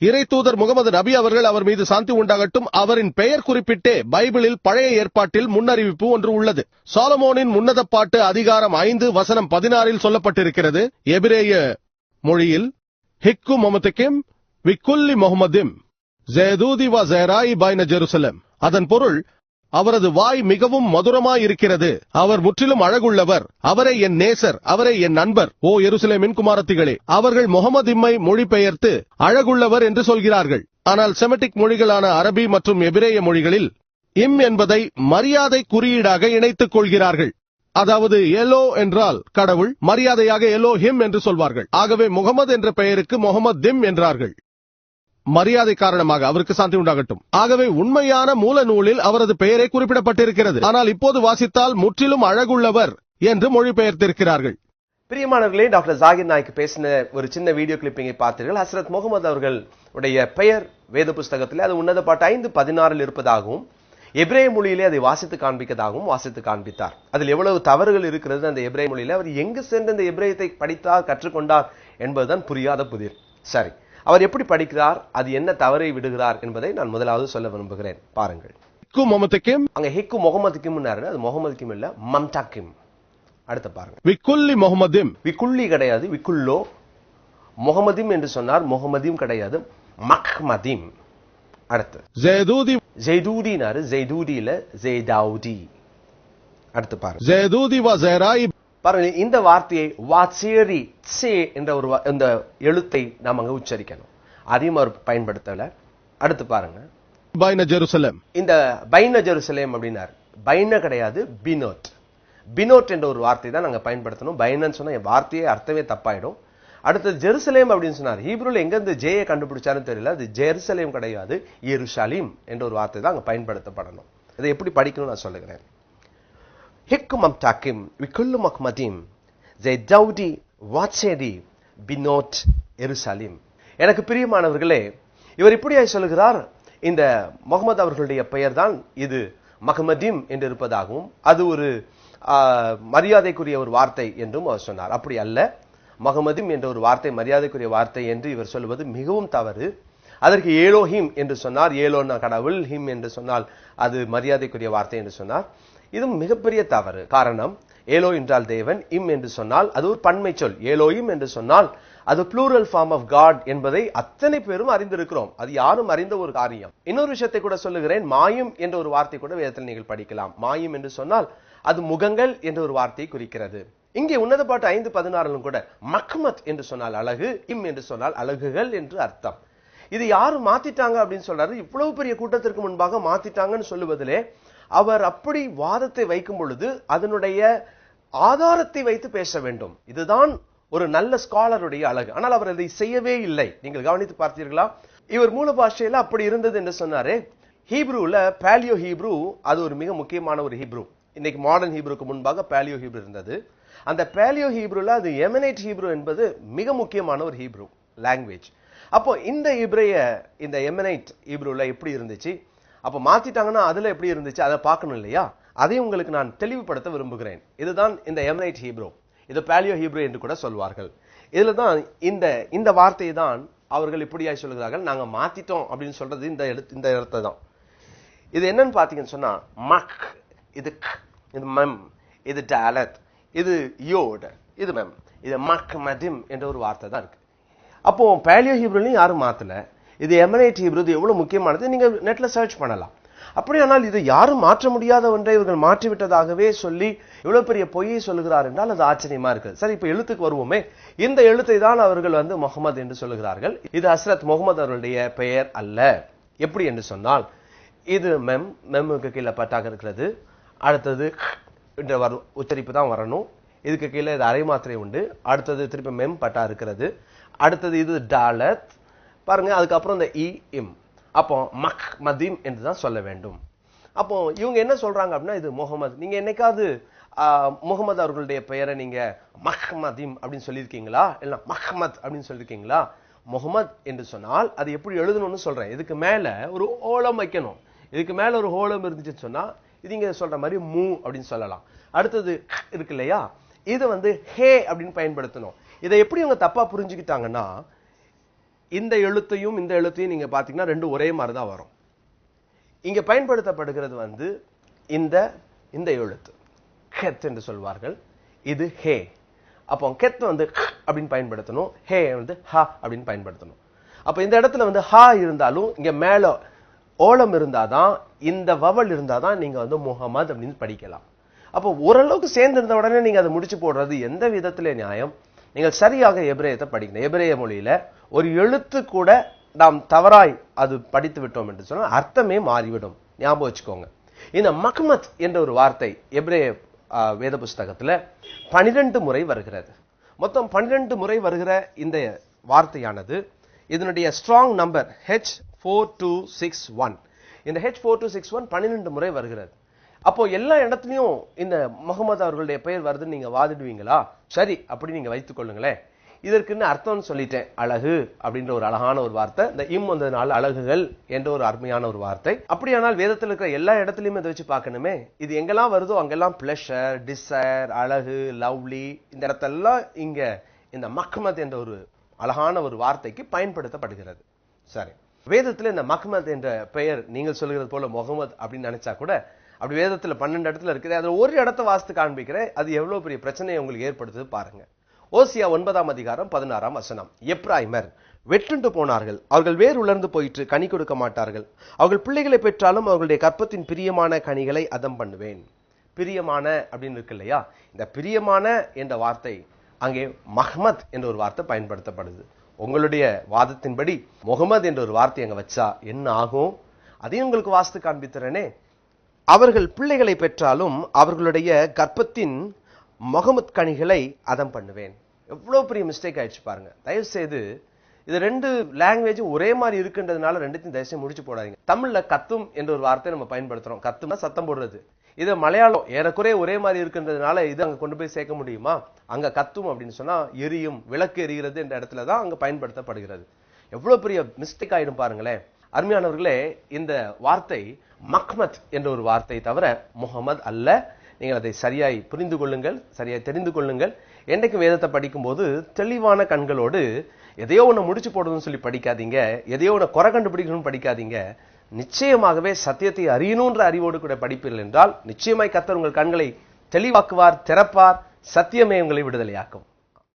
இறை தூதர் முகமது நபி அவர்கள் அவர் மீது சாந்தி உண்டாகட்டும். அவரின் பெயர் குறிப்பிட்டே பைபிளில் பழைய ஏற்பாட்டில் முன்னறிவிப்பு ஒன்று உள்ளது. சாலமோனின் உன்னத பாட்டு அதிகாரம் ஐந்து வசனம் பதினாறில் சொல்லப்பட்டிருக்கிறது. எபிரேய மொழியில் ஹிக்கு மொமத்திக்கிம் விக்குல்லி முகமதிம் ஜெயதூதி வ ஜெராயி பைன ஜெருசலம். அதன் பொருள் அவரது வாய் மிகவும் மதுரமாயிருக்கிறது. அவர் முற்றிலும் அழகுள்ளவர். அவரே என் நேசர் அவரே என் நண்பர். ஓ எருசலேமின் குமாரத்திகளே அவர்கள் முகமது இம்மை மொழிபெயர்த்து அழகுள்ளவர் என்று சொல்கிறார்கள். ஆனால் செமட்டிக் மொழிகளான அரபி மற்றும் எபிரேய மொழிகளில் இம் என்பதை மரியாதை குறியீடாக இணைத்துக் கொள்கிறார்கள். அதாவது எலோ என்றால் கடவுள் மரியாதையாக எலோ ஹிம் என்று சொல்வார்கள். ஆகவே முகமது என்ற பெயருக்கு முகமது திம் என்றார்கள். மரியாதை காரணமாக அவருக்கு சாந்தி உண்டாகட்டும். ஆகவே உண்மையான மூல நூலில் அவரது பெயரே குறிப்பிடப்பட்டிருக்கிறது. ஆனால் இப்போது வாசித்தால் முற்றிலும் அழகுள்ளவர் என்று மொழிபெயர்த்திருக்கிறார்கள். பிரியமானவர்களே டாக்டர் ஜாகிர் நாய்க்கு பேசின ஒரு சின்ன வீடியோ கிளிப்பிங்கை பார்த்தீர்கள் ஹசரத் முகமது அவர்கள் உடைய பெயர் வேத புஸ்தகத்தில் அது உன்னத பாட்டு ஐந்து பதினாறில் இருப்பதாகவும் எப்ரே மொழியிலே அதை வாசித்து காண்பிக்கதாகவும் வாசித்து காண்பித்தார். அதில் எவ்வளவு தவறுகள் இருக்கிறது அந்த எப்ரே மொழியில அவர் எங்கு சென்று இந்த எப்ரேயத்தை படித்தார் கற்றுக்கொண்டார் என்பதுதான் புரியாத புதிர். சரி. அவர் எப்படி படிக்கிறார் அது என்ன தவறை விடுகிறார் என்பதை நான் முதலாவது சொல்ல விரும்புகிறேன். பாருங்கள். ஹிக்கு மொமத்திக்கிம் அங்க ஹிக்கு முகமது கிம்னாரு அது முகமது கிம் இல்ல மம்தா கிம் அடுத்து பாருங்க. விக்குல்லி முகமதிம். விக்குள்ளி கிடையாது விக்குள்ளோ முகமதிம் என்று சொன்னார் முகமதியும் கிடையாது மக்மதிம் அடுத்து. ஜெயதூதி. ஜெய்தூடினாரு ஜெய்தூடியில ஜெய்தாவுடி அடுத்து பாருங்க. ஜெயதூதி வ ஜெராய் பாருங்க இந்த வார்த்தையை வாச்சேரி சே என்ற ஒரு இந்த எழுத்தை நாம் அங்க உச்சரிக்கணும். அதையும் அவர் பயன்படுத்தல. அடுத்து பாருங்க. பைன ஜெருசலம். இந்த பைன ஜெருசலேம் அப்படின்னாரு. பைன கிடையாது பினோட் பினோட் என்ற ஒரு வார்த்தை தான் நாங்க பயன்படுத்தணும். பைனன்னு சொன்னா என் வார்த்தையே அர்த்தமே தப்பாயிடும். அடுத்தது ஜெருசலேம் அப்படின்னு சொன்னார். ஹீப்ரூல எங்க இருந்து ஜேயை கண்டுபிடிச்சாருன்னு தெரியல. அது ஜெருசலேம் கிடையாது எருஷாலிம் என்ற ஒரு வார்த்தை தான் அங்க பயன்படுத்தப்படணும். இதை எப்படி படிக்கணும் நான் சொல்லுகிறேன். ஹிக்குமம் டாக்கிம் விக்குல்லு மக்மதீம் ஜெய் தௌடி வாட்சேடி பினோட் எருசலேம் எனக்கு பிரியமானவர்களே இவர் இப்படியாய் சொல்லுகிறார் இந்த முகமது அவர்களுடைய பெயர்தான் இது மஹமதீம் என்று இருப்பதாகவும் அது ஒரு மரியாதைக்குரிய ஒரு வார்த்தை என்றும் அவர் சொன்னார். அப்படி அல்ல மஹமதிம் என்ற ஒரு வார்த்தை மரியாதைக்குரிய வார்த்தை என்று இவர் சொல்வது மிகவும் தவறு. அதற்கு ஏலோ ஹிம் என்று சொன்னார். ஏலோன்னா கடவுள் ஹிம் என்று சொன்னால் அது மரியாதைக்குரிய வார்த்தை என்று சொன்னார். இது மிகப்பெரிய தவறு. காரணம் ஏலோ என்றால் தேவன் இம் என்று சொன்னால் அது ஒரு பன்மை சொல். ஏலோயிம் என்று சொன்னால் அது ப்ளூரல் ஃபார்ம் ஆஃப் காட் என்பதை அத்தனை பேரும் அறிந்திருக்கிறோம். அது யாரும் அறிந்த ஒரு காரியம். இன்னொரு விஷயத்தை கூட சொல்லுகிறேன். மாயும் என்ற ஒரு வார்த்தை கூட வேதத்தில் நீங்கள் படிக்கலாம். மாயும் என்று சொன்னால் அது முகங்கள் என்ற ஒரு வார்த்தையை குறிக்கிறது. இங்கே உன்னத பாட்டு ஐந்து பதினாறிலும் கூட மக்மத் என்று சொன்னால் அழகு இம் என்று சொன்னால் அழகுகள் என்று அர்த்தம். இது யாரும் மாத்திட்டாங்க அப்படின்னு சொல்றாரு. இவ்வளவு பெரிய கூட்டத்திற்கு முன்பாக மாத்திட்டாங்கன்னு சொல்லுவதிலே அவர் அப்படி வாதத்தை வைக்கும் பொழுது அதனுடைய ஆதாரத்தை வைத்து பேச வேண்டும். இதுதான் ஒரு நல்ல ஸ்காலருடைய அழகு. ஆனால் அவர் அதை செய்யவே இல்லை. நீங்கள் கவனித்து பார்த்தீர்களா? இவர் மூல பாஷையில அப்படி இருந்தது என்று சொன்னாரு. ஹீப்ரூல பேலியோ ஹீப்ரூ அது ஒரு மிக முக்கியமான ஒரு ஹீப்ரூ இன்னைக்கு மாடர்ன் ஹீப்ரூக்கு முன்பாக பேலியோ ஹீப்ரூ இருந்தது. அந்த பேலியோ ஹீப்ரூல அது எமினேட் ஹீப்ரூ என்பது மிக முக்கியமான ஒரு ஹீப்ரூ லாங்குவேஜ் அப்போ இந்த இப்ரைய இந்த எமனைட் ஹீப்ரூல எப்படி இருந்துச்சு? அப்போ மாத்திட்டாங்கன்னா அதுல எப்படி இருந்துச்சு? அதை பார்க்கணும் இல்லையா? அதை உங்களுக்கு நான் தெளிவுபடுத்த விரும்புகிறேன். இதுதான் இந்த எமனைட் ஹீப்ரோ இது பேலியோ ஹீப்ரோ என்று கூட சொல்வார்கள். இதுல தான் இந்த இந்த வார்த்தையை தான் அவர்கள் இப்படியாய் சொல்கிறார்கள் நாங்க மாத்திட்டோம் அப்படின்னு சொல்றது இந்த எழுத்து இந்த இடத்தை தான். இது என்னன்னு பாத்தீங்கன்னு சொன்னா மக் இது இது மெம் இது டாலத் இது யோட் இது மெம். இது மக் மதிம் என்ற ஒரு வார்த்தை தான் இருக்கு. அப்போ பேலியோ ஹீப்ரோலையும் யாரும் மாத்தல. இது எமனைட் ஹீப்ரூ எவ்வளோ எவ்வளவு முக்கியமானது நீங்க நெட்ல சர்ச் பண்ணலாம். அப்படியானால் இது யாரும் மாற்ற முடியாத ஒன்றை இவர்கள் மாற்றிவிட்டதாகவே சொல்லி இவ்வளவு பெரிய பொய்யை சொல்லுகிறார் என்றால் அது ஆச்சரியமா இருக்கு சரி இப்ப எழுத்துக்கு வருவோமே. இந்த எழுத்தை தான் அவர்கள் வந்து முகமது என்று சொல்லுகிறார்கள். இது ஹசரத் முகமது அவருடைய பெயர் அல்ல. எப்படி என்று சொன்னால் இது மெம் மெம்முக்கு கீழே பட்டாக இருக்கிறது. அடுத்தது என்ற வரும் உச்சரிப்பு தான் வரணும். இதுக்கு கீழே இது அரை மாத்திரை உண்டு. அடுத்தது திருப்பி மெம் பட்டா இருக்கிறது. அடுத்தது இது டாலத். பாருங்க அதுக்கப்புறம் இந்த இ இம். அப்போ மக் மதீம் என்று தான் சொல்ல வேண்டும். அப்போ இவங்க என்ன சொல்றாங்க அப்படின்னா இது முகமது. நீங்க என்னைக்காவது முகமது அவர்களுடைய பெயரை நீங்க மஹ்மதீம் அப்படின்னு சொல்லியிருக்கீங்களா? இல்ல மஹ்மத் அப்படின்னு சொல்லியிருக்கீங்களா? முகமது என்று சொன்னால் அது எப்படி எழுதணும்னு சொல்றேன். இதுக்கு மேல ஒரு ஓலம் வைக்கணும். இதுக்கு மேல ஒரு ஓலம் இருந்துச்சுன்னு சொன்னா இது இங்க சொல்ற மாதிரி மூ அப்படின்னு சொல்லலாம். அடுத்தது இருக்கு இல்லையா? இதை வந்து ஹே அப்படின்னு பயன்படுத்தணும். இதை எப்படி இவங்க தப்பா புரிஞ்சுக்கிட்டாங்கன்னா இந்த எழுத்தையும் இந்த எழுத்தையும் நீங்க பாத்தீங்கன்னா ரெண்டு ஒரே மாதிரி தான் வரும். இங்க பயன்படுத்தப்படுகிறது வந்து இந்த இந்த எழுத்து. ஹெத் என்று சொல்வார்கள். இது ஹே. அப்போ கெத் வந்து அப்படின்னு பயன்படுத்தணும். ஹே வந்து ஹ அப்படின்னு பயன்படுத்தணும். அப்ப இந்த இடத்துல வந்து ஹா இருந்தாலும் இங்க மேல ஓலம் இருந்தாதான் இந்த வவல் இருந்தாதான் நீங்க வந்து முகமது அப்படின்னு படிக்கலாம். அப்போ ஓரளவுக்கு சேர்ந்து இருந்த உடனே நீங்க அதை முடிச்சு போடுறது எந்த விதத்திலே நியாயம்? நீங்கள் சரியாக எபிரேயத்தை படிக்கணும் எபிரேய மொழியில ஒரு எழுத்து கூட நாம் தவறாய் அது படித்து விட்டோம் என்று சொன்னால் அர்த்தமே மாறிவிடும். ஞாபகம் வச்சுக்கோங்க. இந்த மக்மத் என்ற ஒரு வார்த்தை எபிரேய வேத புஸ்தகத்தில் பனிரெண்டு முறை வருகிறது. மொத்தம் பன்னிரண்டு முறை வருகிற இந்த வார்த்தையானது இதனுடைய strong number H four two six one இந்த H four two six one பன்னிரெண்டு முறை வருகிறது. அப்போ எல்லா இடத்துலையும் இந்த முகமது அவர்களுடைய பெயர் வருதுன்னு நீங்க வாதிடுவீங்களா? சரி அப்படி நீங்க வைத்துக் கொள்ளுங்களேன். இதற்குன்னு அர்த்தம்னு சொல்லிட்டேன். அழகு அப்படின்ற ஒரு அழகான ஒரு வார்த்தை. இந்த இம் வந்ததுனால அழகுகள் என்ற ஒரு அருமையான ஒரு வார்த்தை. அப்படியானால் வேதத்தில் இருக்கிற எல்லா இடத்துலையுமே இதை வச்சு பார்க்கணுமே? இது எங்கெல்லாம் வருதோ அங்கெல்லாம் பிளஷர் டிசைர் அழகு லவ்லி இந்த இடத்தெல்லாம் இங்க இந்த மக்மத் என்ற ஒரு அழகான ஒரு வார்த்தைக்கு பயன்படுத்தப்படுகிறது. சரி. வேதத்தில் இந்த மஹ்மத் என்ற பெயர் நீங்கள் சொல்கிறது போல முகமது அப்படின்னு நினைச்சா கூட அப்படி வேதத்தில் பன்னெண்டு இடத்துல இருக்குது. அதில் ஒரு இடத்த வாசித்து காண்பிக்கிறேன். அது எவ்வளோ பெரிய பிரச்சனையை உங்களுக்கு ஏற்படுத்துது பாருங்க. ஓசியா ஒன்பதாம் அதிகாரம் பதினாறாம் வசனம். எப்ராய்மர் வெற்றுண்டு போனார்கள். அவர்கள் வேர் உலர்ந்து போயிற்று கனி கொடுக்க மாட்டார்கள். அவர்கள் பிள்ளைகளை பெற்றாலும் அவர்களுடைய கற்பத்தின் பிரியமான கனிகளை அதம் பண்ணுவேன். பிரியமான அப்படின்னு இருக்கு இல்லையா? இந்த பிரியமான என்ற வார்த்தை அங்கே மஹ்மத் என்ற ஒரு வார்த்தை பயன்படுத்தப்படுது. உங்களுடைய வாதத்தின்படி முகமது என்ற ஒரு வார்த்தை அங்கே வச்சா என்ன ஆகும்? அதையும் உங்களுக்கு வாஸ்து காண்பிக்கிறேனே அவர்கள் பிள்ளைகளை பெற்றாலும் அவர்களுடைய கர்ப்பத்தின் முகமத் கனிகளை அதம் பண்ணுவேன். எவ்வளோ பெரிய மிஸ்டேக் ஆயிடுச்சு பாருங்க. தயவு செய்து இது ரெண்டு லாங்குவேஜும் ஒரே மாதிரி இருக்குன்றதுனால ரெண்டுத்தையும் தயவுசெய்து முடிச்சு போடாதீங்க. தமிழ்ல கத்தும் என்ற ஒரு வார்த்தை நம்ம பயன்படுத்துறோம். கத்தும்னா சத்தம் போடுறது. இது மலையாளம் ஏறக்குறைய ஒரே மாதிரி இருக்குன்றதுனால இது அங்க கொண்டு போய் சேர்க்க முடியுமா? அங்க கத்தும் அப்படின்னு சொன்னா எரியும் விளக்கு எரிகிறது என்ற இடத்துல தான் அங்க பயன்படுத்தப்படுகிறது. எவ்வளவு பெரிய மிஸ்டேக் ஆயிடும் பாருங்களேன். அருமையானவர்களே இந்த வார்த்தை மக்மத் என்ற ஒரு வார்த்தை தவிர முகமது அல்ல. நீங்கள் அதை சரியாய் புரிந்து கொள்ளுங்கள் சரியாய் தெரிந்து கொள்ளுங்கள். என்றைக்கு வேதத்தை படிக்கும்போது தெளிவான கண்களோடு எதையோ ஒன்று முடிச்சு போடணும்னு சொல்லி படிக்காதீங்க எதையோ ஒன்று குறை கண்டுபிடிக்கணும்னு படிக்காதீங்க. நிச்சயமாகவே சத்தியத்தை அறியணுன்ற அறிவோடு கூட படிப்பீர்கள் என்றால் நிச்சயமாய் கத்தர் உங்கள் கண்களை தெளிவாக்குவார் திறப்பார் சத்தியமே உங்களை விடுதலையாக்கும்.